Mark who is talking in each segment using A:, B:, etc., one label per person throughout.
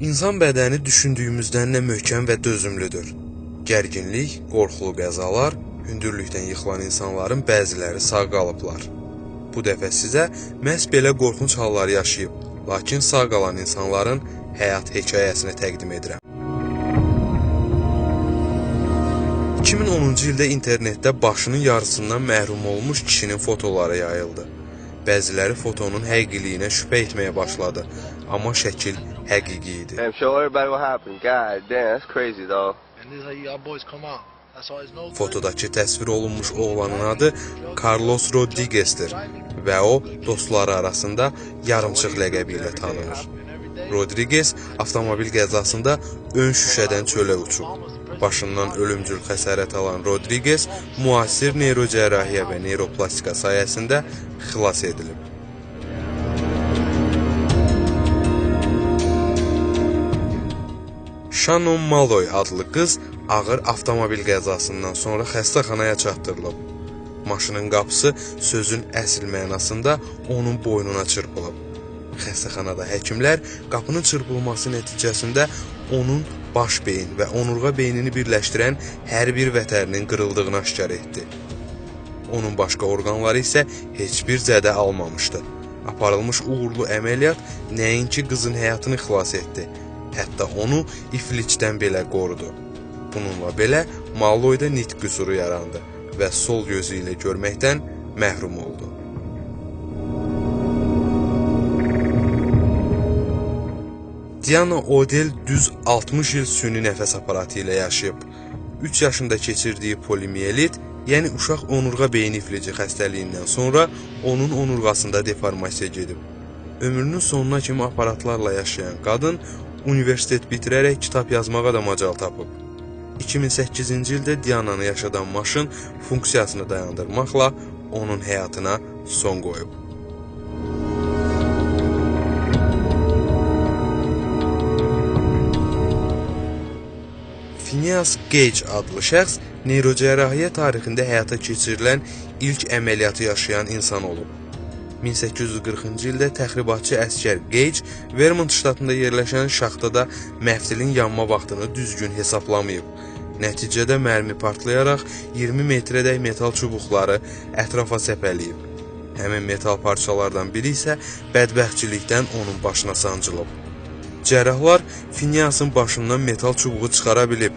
A: İnsan bədəni düşündüyümüzdən də möhkəm və dözümlüdür. Gərginlik, qorxulu qəzalar, hündürlükdən yıxılan insanların bəziləri sağ qalıblar. Bu dəfə sizə məhz belə qorxunc hallar yaşayıb, lakin sağ qalan insanların həyat hekayəsini təqdim edirəm. 2010-cu ildə internetdə başının yarısından məhrum olmuş kişinin fotoları yayıldı. Bəziləri fotonun həqiqiliyinə şübhə etməyə başladı, amma şəkil həqiqi idi.
B: Damn, show everybody what happened. God damn, that's crazy though.
C: And this is how y'all boys come out.
A: Fotodakı təsvir olunmuş oğlanın adı Carlos Rodriguez'dir və o dostları arasında yarımçıq ləqəbi ilə tanınır. Rodriguez avtomobil qəzasında ön şüşədən çölə uçub. Başından ölümcül xəsarət alan Rodriguez müasir neyrocərrahiyyə və neyroplastika sayəsində xilas edilib. Shannon Malloy adlı qız ağır avtomobil qəzasından sonra xəstəxanaya çatdırılıb. Maşının qapısı sözün əsl mənasında onun boynuna çırpılıb. Xəstəxanada həkimlər qapının çırpılması nəticəsində onun baş beyin və onurğa beynini birləşdirən hər bir vətərinin qırıldığını aşkar etdi. Onun başqa orqanları isə heç bir zədə almamışdı. Aparılmış uğurlu əməliyyat nəinki qızın həyatını xilas etdi, hətta onu iflicdən belə qorudu. Bununla belə Malloyda nitq qüsuru yarandı və sol gözü ilə görməkdən məhrum oldu. Diana Odell düz 60 il süni nəfəs aparatı ilə yaşayıb. 3 yaşında keçirdiyi polimiyelit, yəni uşaq onurğa beyin iflici xəstəliyindən sonra onun onurğasında deformasiya gedib. Ömrünün sonuna kimi aparatlarla yaşayan qadın universitet bitirərək kitab yazmağa da macal tapıb. 2008-ci ildə Diananı yaşadan maşın funksiyasını dayandırmaqla onun həyatına son qoyub. Phineas Gage adlı şəxs neyrocərrahiyyə tarixində həyata keçirilən ilk əməliyyatı yaşayan insan olub. 1840-cı ildə təxribatçı əskər Gage Vermont ştatında yerləşən şaxtada məftilin yanma vaxtını düzgün hesablamayıb. Nəticədə mərmi partlayaraq 20 metrədək metal çubuqları ətrafa səpələyib. Həmin metal parçalardan biri isə bədbəxtçilikdən onun başına sancılıb. Cərrahlar Phineas'ın başından metal çubuğu çıxara bilib.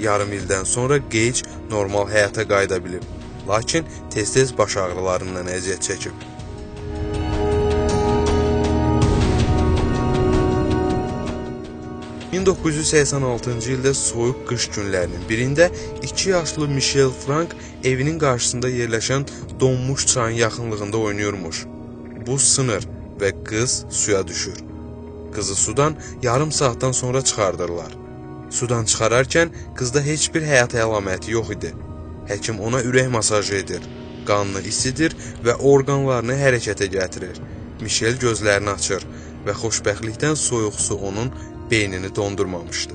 A: Yarım ildən sonra Gage normal həyata qayıda bilib. Lakin tez-tez baş ağrılarından əziyyət çəkib. ...1986-cı ildə soyuq qış günlərinin birində 2 yaşlı Michelle Frank evinin qarşısında yerləşən donmuş çayın yaxınlığında oynayırmış. Bu sınır və qız suya düşür. Qızı sudan yarım saatdan sonra çıxardırlar. Sudan çıxararkən qızda heç bir həyat əlaməti yox idi. Həkim ona ürək masajı edir, qanını isidir və orqanlarını hərəkətə gətirir. Michel gözlərini açır və xoşbəxtlikdən soyuq su onun beynini dondurmamışdı.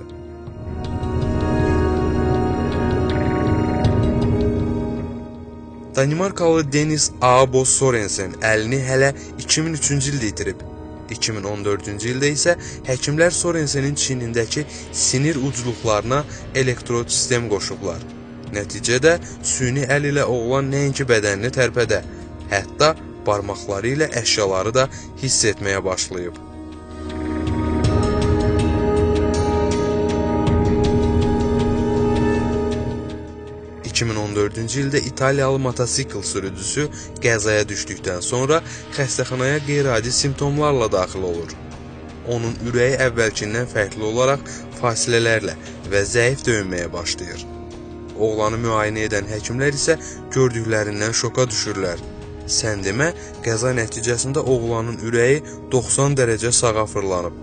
A: Danimarkalı Denis Aabo Sorensen əlini hələ 2003-cü ildə itirib. 2014-cü ildə isə həkimlər Sorensenin çiynindəki sinir ucluqlarına elektrod sistem qoşublar. Nəticədə süni əl ilə oğlan nəinki bədənini tərpədə, hətta barmaqları ilə əşyaları da hiss etməyə başlayıb. ...2014-cü ildə İtaliyalı motosikl sürücüsü qəzaya düşdükdən sonra xəstəxanaya qeyri-adi simptomlarla daxil olur. Onun ürəyi əvvəlkindən fərqli olaraq fasilələrlə və zəif döyünməyə başlayır. Oğlanı müayinə edən həkimlər isə gördüklərindən şoka düşürlər. Sən demə, qəza nəticəsində oğlanın ürəyi 90 dərəcə sağa fırlanıb.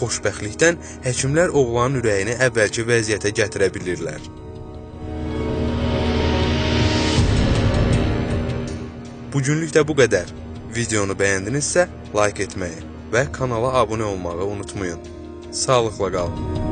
A: Xoşbəxtlikdən həkimlər oğlanın ürəyini əvvəlki vəziyyətə gətirə bilirlər. Bugünlük də bu qədər. Videonu bəyəndinizsə, like etməyi və kanala abunə olmağı unutmayın. Sağlıqla qalın.